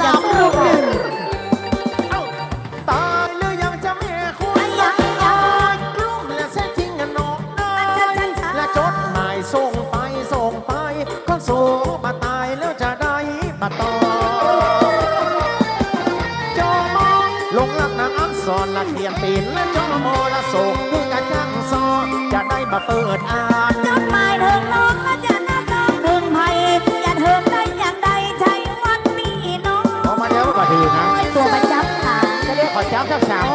หนึ่งนะตัวจะสู้หนึ่งเอ้าตายหรือยังจะแม่คุณไอ้ยังยังกลุ้มและเส้นทิ้งกันนอกนาใช่ใช่ใช่และจดหมายส่งไปส่งไปคนโสมาตายแล้วจะได้มาต่อจอมอลงรักนางอักษรละเขียนปีนและจอมอละโศกเพื่อการจังซอจะได้มาเปิดอ่านจดหมายถึงน้องและจะน่า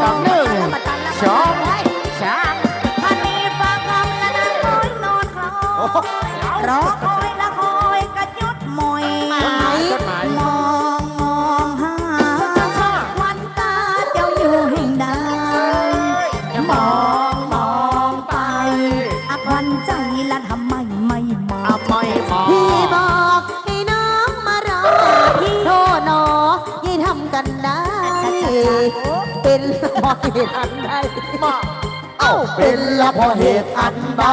สักสามกำหนึ่งสองสามพันนี้ฟังคำและนั่งคอยนอนคลอโอ้โหยรอค ตุอันใดมาเอ้าเป็นละเพราะเหตุอันใด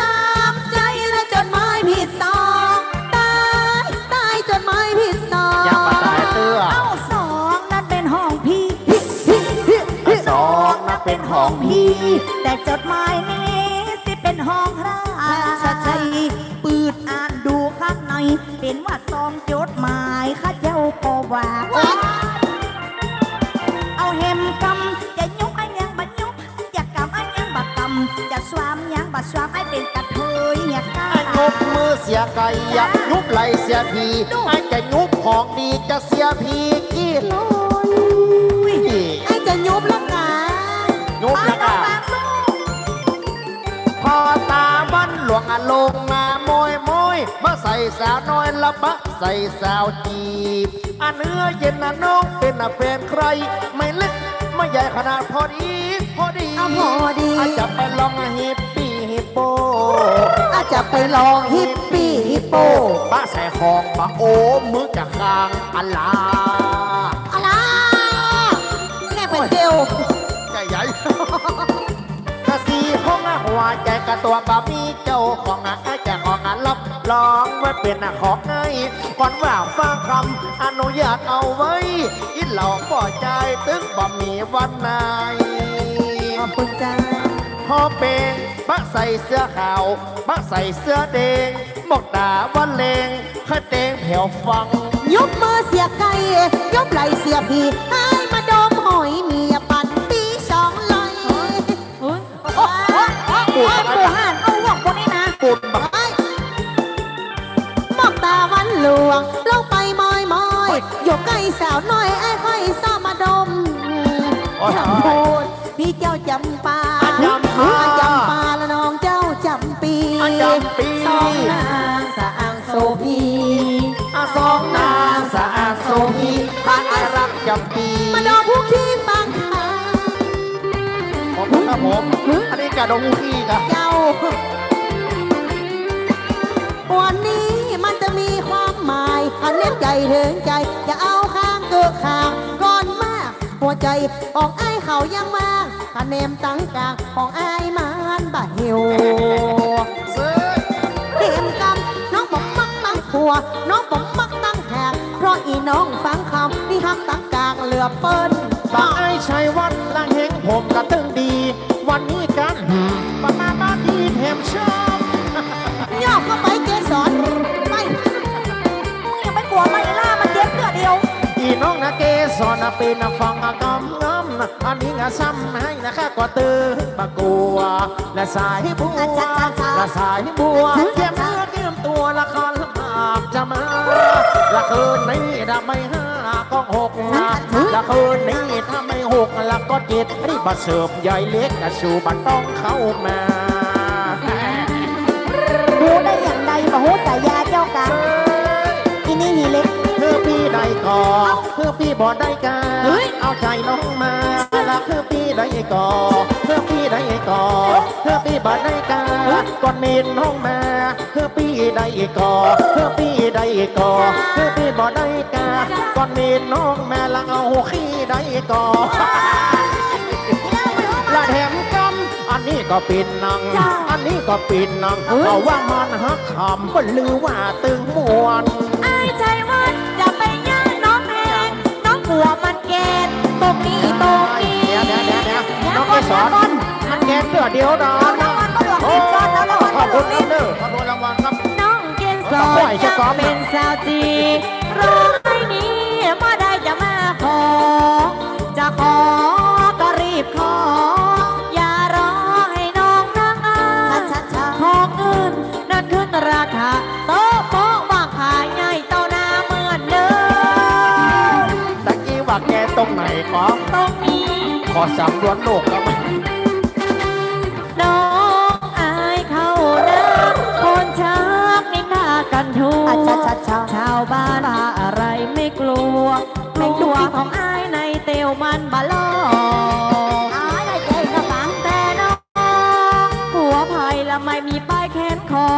จำใจและจดหมายผิดสองตายตายจดหมายผิดสองยังมาตายเตื้อเอ้าสองนั่นเป็นห้องพี่สองนับเป็นห้องพี่แต่จดหมายนี้สิเป็นห้องราชชัยปืดอ่านดูข้างในเป็นว่าซองจดหมายข้าเจ้าก็ว่าเอา บัดสวามให้เป็นกระเทยอย่ากล้ายุบมือเสียไก่ยะยุบไหลเสียพีไอ้จะยุบของดีจะเสียพีกี่ร้อยไอ้จะยุบแล้วนะยุบแล้วก็พอตาบ้านหลวงอะลงมาโมยโมยมาใส่สาวน้อยละบะใส่สาวจีบอันเนื้อเย็นนะน้องเป็นอะแฟนใคร ไม่เล็กไม่ใหญ่ขนาดพอดีพอดีเอาพอดีอาจจะไปลองฮิปปี้ฮิป โปอาจจะไปลองฮิปปี้ฮิปโปป้าใส่ของมาโอ้มือจะคางอัลลาอะไรแง่เป็นเกลใจใหญ่กะสีห้องอะหัวใจกะตัวบะมีเจ้าของอะไอ้แจกของอะรับรองไว้เป็นอะของไงก่อนว่าฟังคำอนุญาตเอาไว้อินเหล่าป่อใจตึกบ่มีวันไหนขอบคุณจ้าพอเป็น บะใส่เสื้อขาวบะใส่เสื้อแดงหมกด่าวันเลงข้าเตงแผ่วฟัง ยกมือเสียไก่ยกไหลเสียพีให้มาดมหอยเมียปั่นปีสองลอยโอ้โอ้โอ้โอ้ปูห่านเอาหวกคนนี้นะปุดบักไอ้มอกตาวันหลวงลงไปมอยมอยยกไก่สาวน้อยไอ้ค่อยซ้อมาดมโอ้ยจำพูดพี่เจ้าจำปาอะจำปาอะจำปา ปีอะจำปีสองนางสะอางโซพีอาสองนางสะอาดโซฮีพระอารักจำปีมาดอผู้ขี้ฟังขาขอบคุณครับผมอันนี้กระดงอูขี้ครับเจ้าวันนี้มันจะมีความหมายอันเน้นใจถึงใจจะเอาข้างเกือกข้างก่อนมาก หัวใจของไอ้ายเขายังมาก คะเนมตั้งกลางของไอ้ายมันบาดหิวเห็นกันน้องบอกมักตั้งผัว น้องบอกมักตั้งแหกเพราะอีน้องฟังคำที่ฮักตั้งกลางเหลือเปิ้นบางไอ้ชัยวัดลังเฮงผมกระตึงดี วันนี้กันหืม สอนปีนฟังกำงำอันนี้งซ้ำให้นะคะก็ตื่นปะกัว และสายบัวและสายบัวเตรียมเนื้อเตรียมตัวละครหากจะมาละคืนนี้ทำไม่ห้าก็หกละคืนนี้ถ้าไม่หกละก็เจ็ดรีบมเสิร์ฟใหญ่เล็กกระชูบันต้องเข้ามาดูได้อย่างใดมโหสายาเจ้ากัน พื่อพี่บ่ได้กาเฮ้ยเอาใจน้องมาแล้วเพื่อพี่ได้ก่อเพื่อพี่ได้ก่อเพื่อพี่บ่ได้กาก่อนเมนน้องมาเพื่อพี่ได้ก่อเพื่อพี่ได้ก่อเพื่อพี่บ่ได้กาก่อนเมนน้องมาแล้วเอาขี้ได้ก่อละแถมกันอันนี้ก็ปินนังจ้าอันนี้ก็ปินนังเพราะว่ามันฮักคำก็ลือว่าตึงมวน น้องก่สอนมันแกงเสือเดียวดอเอานรางวัลมาหลวงโอ้ขอบคุณครับเด้อขอบคุณรางวัลครับน้องเกณฑ์สอนอยเชือกก่อนเป็นสาวจีร้อยนี้มาได้จะมาขอ จะขอก็รีบขอ อย่ารอให้น้องนางอาของอื่นนั่นขึ้นราคาโต๊ะโป๊ะว่างขายใหญ่เต้าหน้าเหมือนเดิมตะกี้ว่าแกตรงไหน ขอสำรวจโลกแล้วไหมน้องอายเข้านะคนชักนินทากันทั่วอะชะชะชะชาวบ้านว่าอะไรไม่กลัวไม่กลัวของอายในเตียวมันบาลออ้ายได้เจ๊กระปังแต่น้องหัวภัยละไม่มีป้ายแขนคอ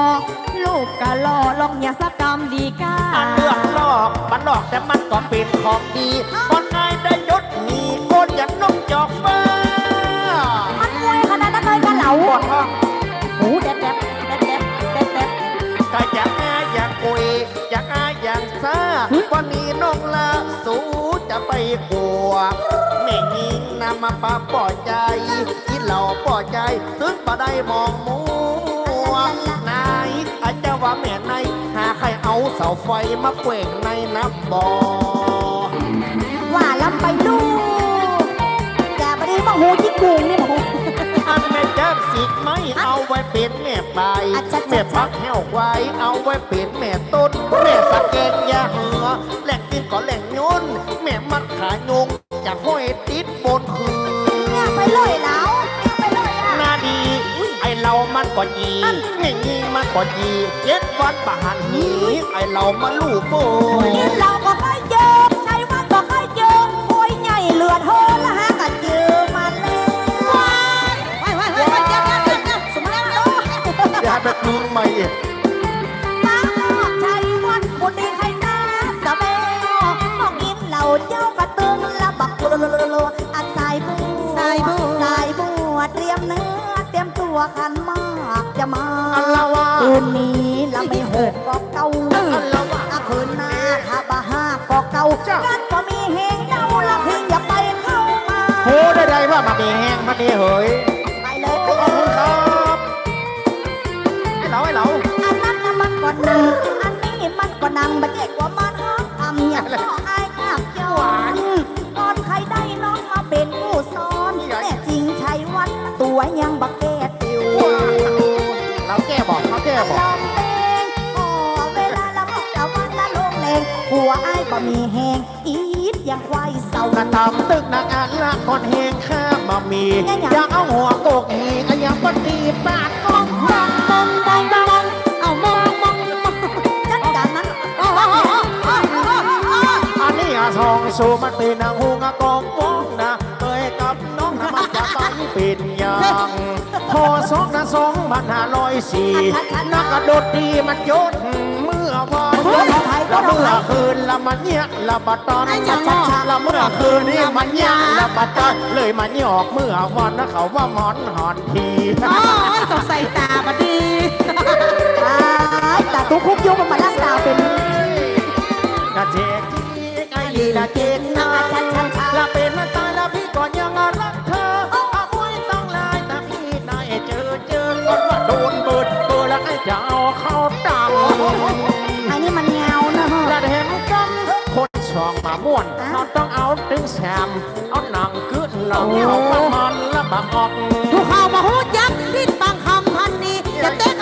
ลูกกะล่อลองอย่าสักกรรมดีก้าอันเลือกลอกมันหลอกแต่มันก็เป็นของดีคน จอกฟ้ามันมวยขนาดนั้นเลยกะเหล่าปวดท้องหูเด็ดเด็ดเด็ดเด็ดเด็ดเด็ดก็อยากอาอยากกุยอยากอาอยากซาวันนี้น้องละสู้จะไปกลัวแม่ยิงนำมาปาปล่อยใจที่เราปล่อยใจถึงบ่ได้มองมัวนายอาจจะว่าแม่ในายหาใครเอาเสาไฟมาแกว่งในนับบ่อว่าลำไปลูก หูที่กุงนี่มาหูอันแม่จักสิกไหม่เอาไว้เป็นแม่ใบอะจ๊ะจ๊ะแม่พักแห้วไว้เอาไว้เป็นแม่ต้นแม่สะแกงยาเหงือแหล่งกินก็แหล่งยนแม่มัดขายงจากห้อยติดบนคือ เนี่ยไปเลยแล้วเนี่ยไปเลยอะนาดีไอเรามันก็ยีง่ายงีมันก็ยีเจ็ดวันประหันหีไอเรามันลูกโป่ยกินเราก็ค่อย วขันมากจะมาอัลลาว่าคืนนี้ละไม่หกก็เก่าอัลลาว่าอาคืนหน้าถ้าบาห้าก็เก่ากันก็มีเฮงเดาละพิงอย่าไปเข้ามาโหได้ไดว่ามาดีแห้งมาดีเหยไปเลยไปขอบเลคุณย ครับไอ้เหลาไอ้เหลาอันนั้นน่ะมันก็นังอันนี้มันก็นังบัดเด็กว่ามันห้องทำอย่างพ่อ งหัวอายบ่มีแหงอีดยังควายเศร้ากระทำตึกนักอันละคนเฮงข้ามามียังไงอยากเอาหัวโกกเฮงอันยังก็ตีปากกล้องมองมองมองมองเอามองมองมองจัดการมันอันนี้อะทองสูมันเป็นนางหูงะกองวงนะเคยกับน้องนะมันจะต้องเป็นอย่างพอสองนะสองมันหาร้อยสี่นักกระโดดดีมันยศเมื่อวานแล้วเมื่อคืนละมันเนี้ยละบัดตอนละเมื่อคืนนี่มันเนี้ยละบัดตอนเลยมันหยอกเมื่อวันนะเขาว่าหมอนหอนทีอ๋อสงสัยตามาดีตายแต่ทุกคุกยุคมันมาลักดาวเป็นกะเจกจีกไอ้ลีละเจก ม่วนเราต้องเอาถึงแชมป์เอาหนังกึดเราเอาประมันละบังออกถูกเข้ามาหูยักษ์ดิ้นบางคำพันนี้จะเต้น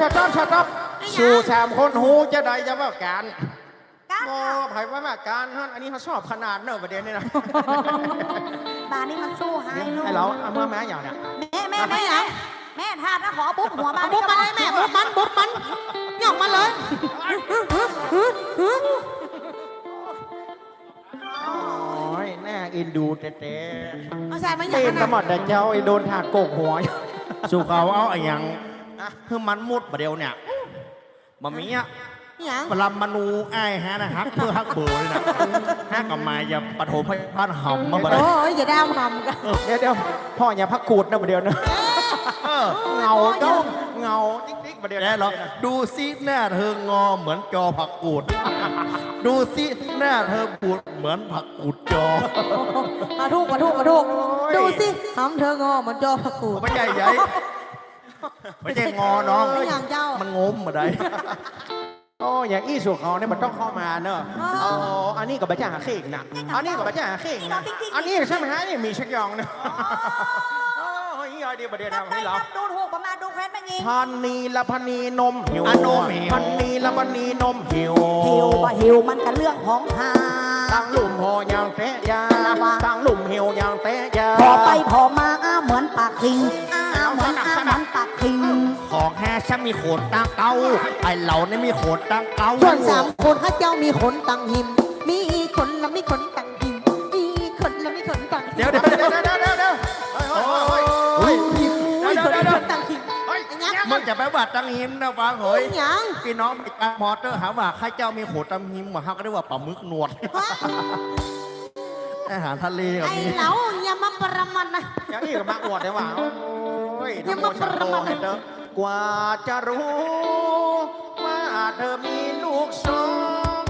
ดี๋ยวเดี๋ยวเดี๋ยวชัดต้อชัดต้อสู่สามคนหูจะได้จะว่าการการโอ้ไผ่ว่าว่าการฮะอันนี้เขาชอบขนาดเนอะประเด็นนี่นะบานนี้มันสู้ให้ลูกให้เราเอามาแม่อย่างเนี่ยแม่แม่แม่แม่ทาดนะขอบุ๊บหัวบานบุ๊บมาเลยแม่บุ๊บมันบุ๊บมันย่องมาเลยโอ้ยแน่อินดูเต้เอาใส่มาอๆย่างตีนนั้นตะนะหมดแต่เจ้าไอ้โดนถากโกกหัว สู่เขาเอาไอ้หยัง คือมันมุดประเดียวเนี่ยมามีอะอย่างปรมาณูไอ้ฮะนะฮักเพื่อฮักเบอร์เลยนะฮักกับมาอย่าปฐมพยาบาลห่ำมาบ่ได้โอ้ยอย่าได้เอาหำกันเดี๋ยวเดี๋ยวพ่ออย่าพักกูดนะประเดี๋ยวนะเออเงาเจ้าเงาติ๊กติ๊กประเดี๋ยวแน่หรอดูซิหน้าเธองอเหมือนจอผักกูด ดูซิหน้าเธอปูดเหมือนผักกูดจอมาถูกมาถูกมาถูกดูสิหำเธองอเหมือนจอผักกูดไม่ใหญ่ใหญ่ ไม่ใช่งอน้อง ไม่อย่างเจ้า มันงมมาได้ โอ้อย่างอี้สุขเขาเนี่ยมันต้องเข้ามาเนอะอ๋ออ๋ออันนี้กับบัจจ่าหาเข่งนะอันนี้กับบัจจ่าหาเข่งนะอันนี้ใช่ไหมฮะนี่มีชักยองนะโอ้ยอีเอาดีประเดี๋ยวตันะดให้ได้เราตัดดูถูกประมาณดูแคว้นไม่งี้พันนีละพันนีนมหิวอะนมหิวพันนีละพันนีนมหิวหิวบ่หิวมันกันเรื่องของหาตั้งหลุมพอยางเตะยาอะไรวะตั้งหลุมหิวยางเตะยาพอไปพอมาอ้าเหมือนปากคิง ของแฮฉันมีโขนตั้งเก้าไอเหล่านี่มีโขนตั้งเก้าส่วนสามคนข้าเจ้ามีขนตังหิม มีขนและมีขนตังหิม มีขนและมีขนตังหิมเดี๋ยวเดี๋ยวเดี๋ยวเดี๋ยวเดี๋ยวเดี๋ยวเดี๋ยวเฮ้ยเฮ้ยเฮ้ยเฮ้ยมีขนและมีขนตังหิมเฮ้ยมึงจะไปบัดตังหิมนะฟังเฮ้ยหยังพี่น้องไปการมอเตอร์หาว่าข้าเจ้ามีโขนตังหิมมาฮะก็เรียกว่าปลาหมึกหนวดอาหารทะเลกับไอ้นี้เหลาอย่ามาประมันนะอย่างนี้กับมาอวดเลยว่ะโอ้ยอย่าทำโมมาชันโตประมาทให้เด้อ กว่าจะรู้ ว่าเธอมีลูกสอง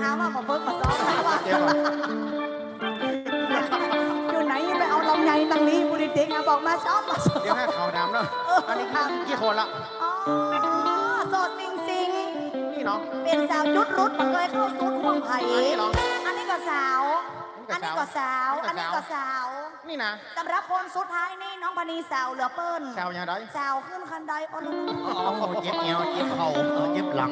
หาว่ามาเพิ่งมาซ้อมหาว่าเดี๋ยวอยู่ไหนไปเอาลำไยตังนี้บุรีเด็กนะบอกมาซ้อมมาซ้อมเดี๋ยวให้เขาดำเนาะอันนี้กี่คนละอ๋อโสดสิงสิงนี่เนาะเป็นสาวจุดรุดมาเคยเข้าซุดห่วงไผ่อันนี้เหรออันนี้ก็สาวอัอันนนี้นี้ก็ก็สาวสาว อันนี้ก็สาว นี่นะสำหรับคนสุดท้ายนี่น้องพนีสาวเหลือเปิ้ลแซวยังไงสาวขึ้นคันไดโอ้โหโอ้โหเจ็บเอวเจ็บเข่าเออเจ็บหลัง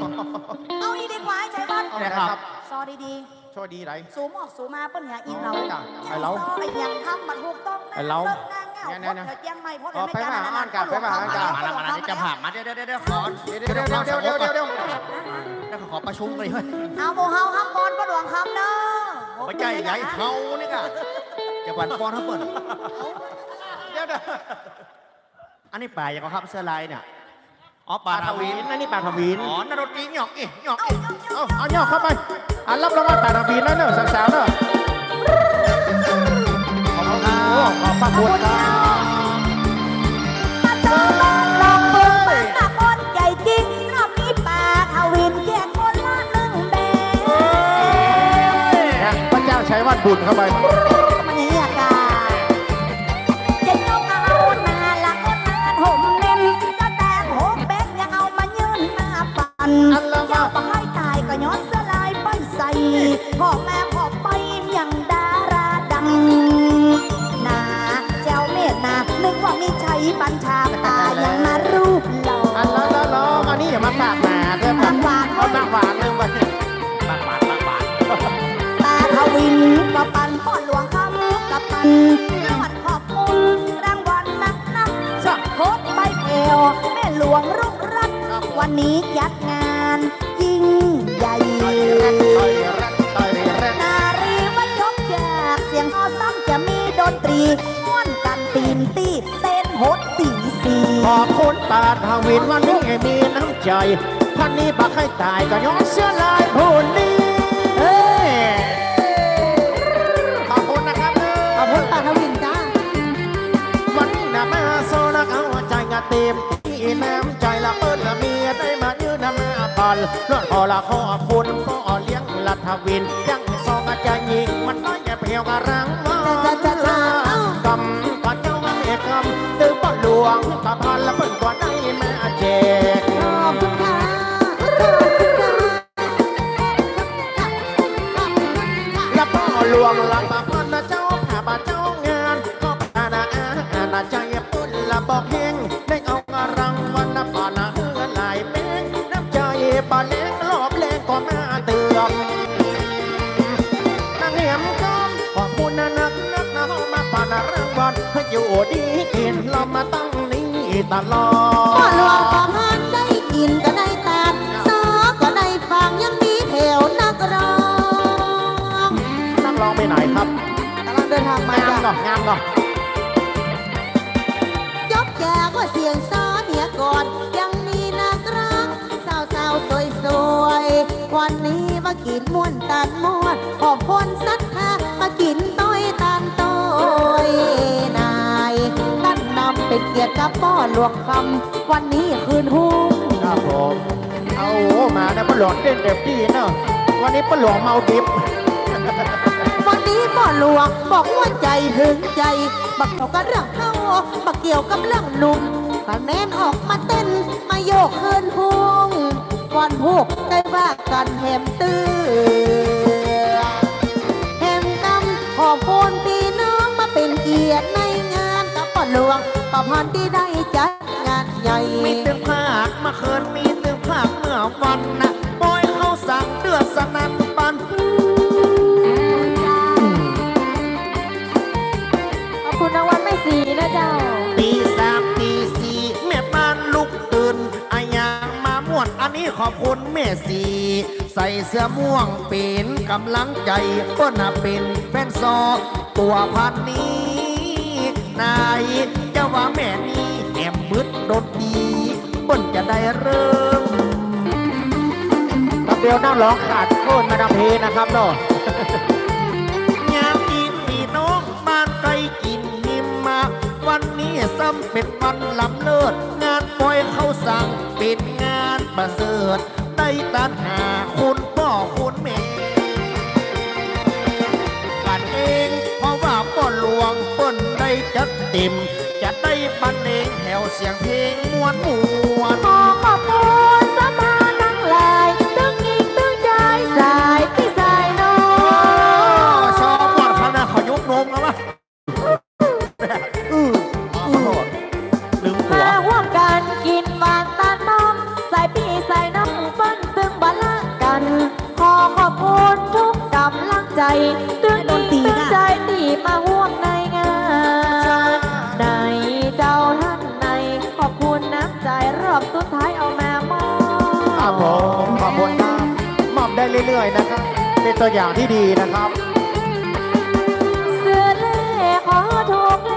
เอาอีดีกว่าให้ใจวัดนะครับซอดีโชคดีไรๆสูมออกสูมาเปิ้ลเนี่ยอีเราจ้ะไอ้เราซอไอ้ยังทำมันถูกต้องนะไอ้เราเสิร์ฟนางเงาเนี่ยพเนี่ยดเถิดยังไม่พดอ๋อไม่ไปกันมานะอ่านกันไปมาอ่านกันมาแล้วมาแล้วจะผ่านมาเดี๋ยวเดี๋ยวเดี๋ยวขอเดี๋ยวเดี๋ยวเดี๋ยวเดี๋ยวเดี๋ยวเดี๋ยวเดี๋ยวขอประชุมเลยเฮ้ยเอาโมเฮาฮับบอลประหลวงคำเด้อไม่ใช่ใหญ่เฮานี่ก็ จะวันฟอนทับเปิ้ลเดี๋ยวเดี๋ยวอันนี้ป่าอย่างเขาครับเสื้อลายเนี่ยอ๋อปป่าลาททวิวินนนั่นนี่ปลาทวินอ๋อนรตีหยอกอีหยอกอีเอาเอาเนี่ยเข้าไปอะรับรางวัลปลาทวินแล้วเนอะสาวๆเนอะขอบคุณครับขอบพระคุณครับมาเจอบ้านลองเบิ่งบ้านตาคนใหญ่จริงรอบนี้ป่าทวินแจกคนละหนึ่งแบงเนี่ยพระเจ้าใช้วัดบุญเข้าไป พ่อแม่พ่อไปอย่างดาราดังนาเจ้าเมตนานึกว่ามีชัยบัญชาตายังมารูปหล่ออันละละละอันนี้อย่ามาปากหนาเด้อปากหวานเอาปากหวานเลยวันนี้บางบาทบางบาทตาทวินกับปันพ่อหลวงคำกับปันจังหวัดขอบคุณรางวัลนักนักสักโคตใบแถวแม่หลวงรุกรัตวันนี้จัดงานยิ่งใหญ่ ม้วนกันตีนตีเต้นโหดตีสีขอบคุณปาทวินวันนี้มีน้ำใจพันนี้บักให้ตายก็ย้อนเสื้อลายผู้นี้เฮ้ยขอบคุณนะครับเอาพ้นตาทวินจ้าวันนี้นะมาโซลักเอาใจงาเต็มที่น้ำใจละเปิ้ลละเมียได้มายืนมาปันเรื่องพอละขอบคุณพ่อเลี้ยงลัทวินยังซองใจยิงมัน น้อยแค่เพียวกระรังว่ากำก่อนเจ้ามาเมกำตื้อป้อหลวงตาพันละเปิ้ล ปานรื่องบอลให้อยู่ดีกินเรามาตั้งนี้ตลอดพ่อหลวงประพานได้กินก็ได้ตามซอก็ได้ฟังยังมีแถวนักร้องนักร้องไปไหนครับกำลังเดินทางมางามจ้ะเนงามเนาะยกแจกว่าเสียงซ้อเนียก่อนยังมีนักร้องสาวสาวสวยสวยวันนี้มากินม่วนตันม่วนขอบคนศรัทธามากินต้อยตันต ยนายตั้นนำเป็นเกียรติกับป้อหลวงคำวันนี้คืนหุ้งครับผมเอามาเนี่ยปลาหลวงเต้นเต็มที่เนาะวันนี้ปลาหลวงเมาดิบวันนี้พ่อหลวงบอกว่าใจถึงใจบักเกี่ยวกับเรื่องเข้าบักเกี่ยวกับเรื่องหนุ่มคะแนนออกมาเต้นมาโยกคืนพุงก่อนพูกได้ว่ากันแหมตื้อ หลวงประพันธ์ที่ได้จัดงานใหญ่ มีตึงภาคมาเคินมีตึงภาคเมื่อวันนะบอยเขาสั่งเดือดสนั่นปันขอบคุณรางวัลไม่สีนะเจ้า ตีสามตีสี่แม่บ้านลุกตื่นอายางมาม่วน อันนี้ขอบคุณแม่สีใส่เสื้อม่วงเป็นกำลังใจเปิ้นน่ะเป็นแฟนซอตัวพันนี้ นายจะว่าแม่นี้แอมมืดดดดีเปิ้นจะได้เริ่มกับเดียวนั่งร้องขาดโค่นมาดามเพนะครับเนาะงานกินพี่น้องบ้านไกลกินหิมมา วันนี้ซ้ำเป็นวันลำเลิศงานปล่อยเขาสั่งเป็นงานประเสริฐได้ตัดหาคุณพ่อคุณแม่กันเอง จัดเต็มจะได้บันเลงแถวเสียงเพลงมวนมวนขอขอบคุณสมาทั้งหลายตึงยิงตึงใจสายพี่สายน้อชอบมวนคณะเขายุกนมแล้ววะอือขอโทษลืมหัวมาร่วมกันกินหวานตาน้องใส่พี่ใส่น้องเปิ้นตึงบาละกัน ขอขอบคุณทุกกำลังใจ เรื่อย ๆ นะครับ เป็นตัวอย่างที่ดีนะครับซื้อเลขขอถูกเล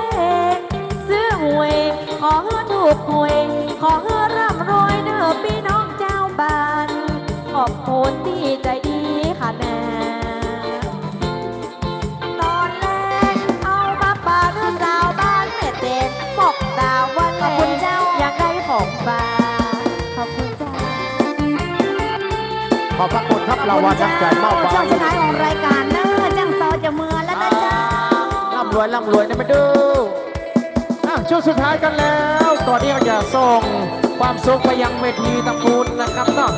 ขซื้อหวยขอถูกหวยขอร่ำรวยเด้อพี่น้องเจ้าบ้าน ขอบคุณที่ใจดีค่ะแม่ตอนแรกเอามาปากเด้อสาวบ้านแม่เต็นบอกดาวว่าขอบคุณเจ้าอยากได้ของฝาก อบพระคุณครับเราวันน้ำใจมอบไว้ช่วงสุดท้ายของรายการเนอะจังซอจะเมือแล้วนะจ๊ะร่ำรวยร่ำรวยนะไปดูอะช่วงสุดท้ายกันแล้วตอนนี้เราจะส่งความสุขไปยังเวทีตะปูนนะครับเนาะ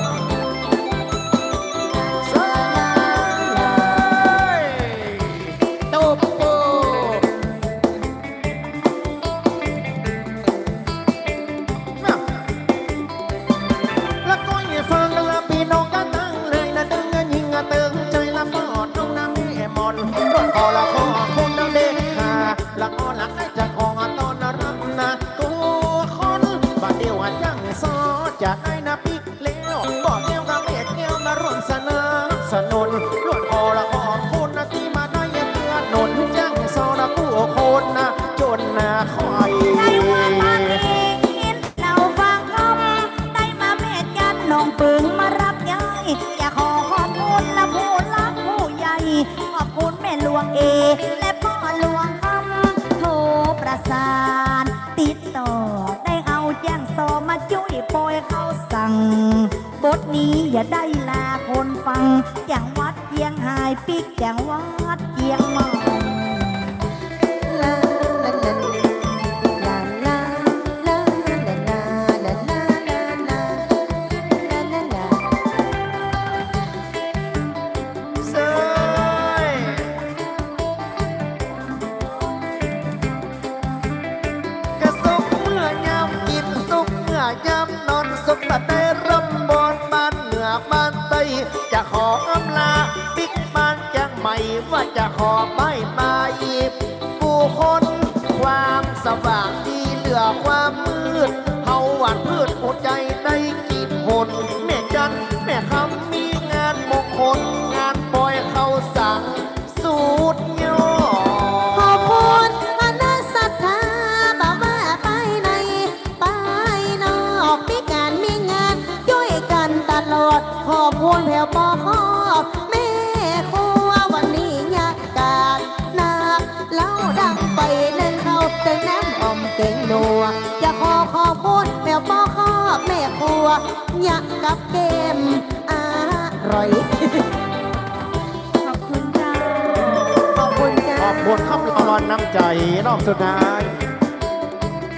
นี้อย่าได้ลาคนฟังอย่างวัดเจียงหายปิกอย่างวัดเจียงหม่ล ว่าจะขอไม้มา กับเกมอร่อย ขอบคุณเจ้าขอบคุณจ้าขอบคุณครางวัลน้ำใจรอบสุดท้าย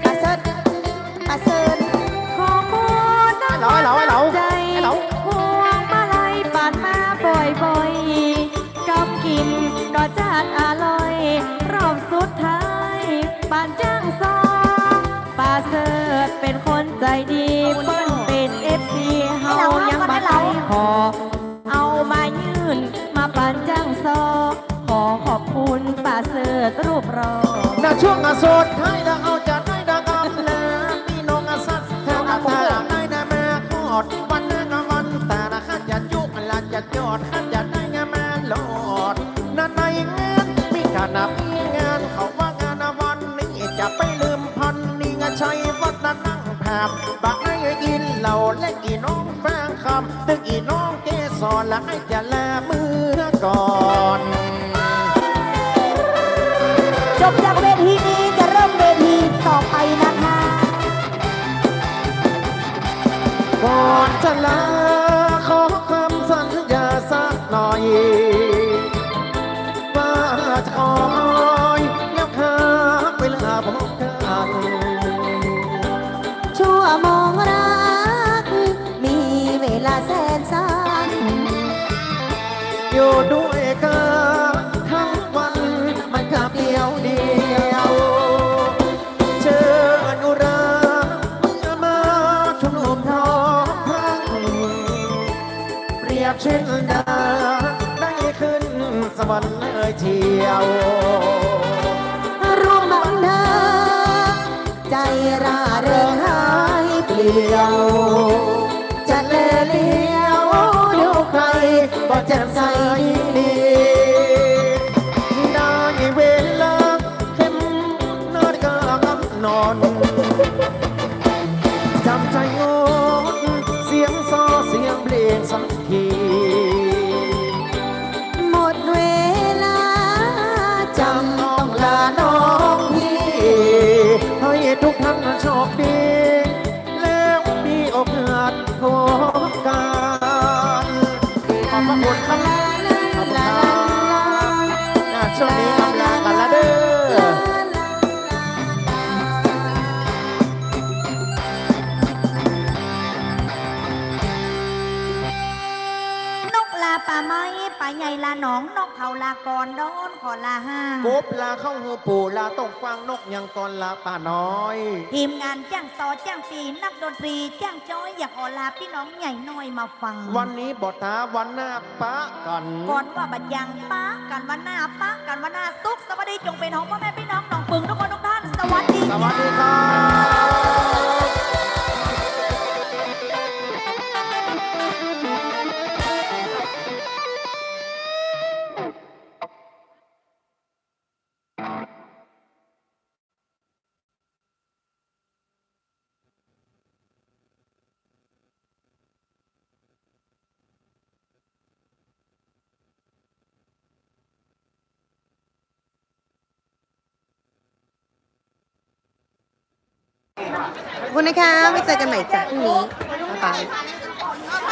อาเซิร์อาเซิร์ขอบคุณนะไอ้เหลาไอ้เหลาใจไอ้เหลาพวงมาลัยปานมาบ่อยๆกับกินก็จัดอร่อย รอบสุดท้ายปานจ้างซองปาเสิร์ชเป็นคนใจดีเปิ้น ขอ เอามายื่น มาปันจังซอ ขอขอบคุณป่าเสิร์ชรูปรอ ณช่วงอาโสนให้เราเอาจัดให้ นั่งแผบบักให้กินเหล่าและอีน้องแฟงคำตึงอีน้องเกสรและให้จะแลมือก่อนจบจากเวทีนี้จะเริ่มเวทีต่อไปนะคะก่อนจะลาขอคำสัญญาสักหน่อยว่าจะคอ อยู่ด้วยกันทั้งวันมันกับเดียวเดียวเชิญอนุราเมื่อมาชุมนุมท้องพรังเปรียบเช่นดาได้ขึ้นสวรรค์เลยเชียวร่วมบันเทิงใจร่าเริงหายเปลี่ยว งนกเขาลากรโดนขอลาห้างกบลาเข้าหูปู่ลาต้องฟังนกยังตอนลาป่าน้อย ทีมงานจ้างซอจ้างปีนักดนตรีจ้างจ้อยอยากขอลาพี่น้องใหญ่น้อยมาฟัง วันนี้บทาวันหน้าปะกันก่อนว่าบัดยังป้ากันวันหน้าป้ากันวันหน้าสุขสวัสดีจงเป็นของพ่อแม่พี่น้องหนองปึงทุกคนทุกท่านสวัสดีสวัสดีครับขอบ คุณนะคะไว้เจอกันใหม่จ้ะพรุ่งนี้บ๊ายบาย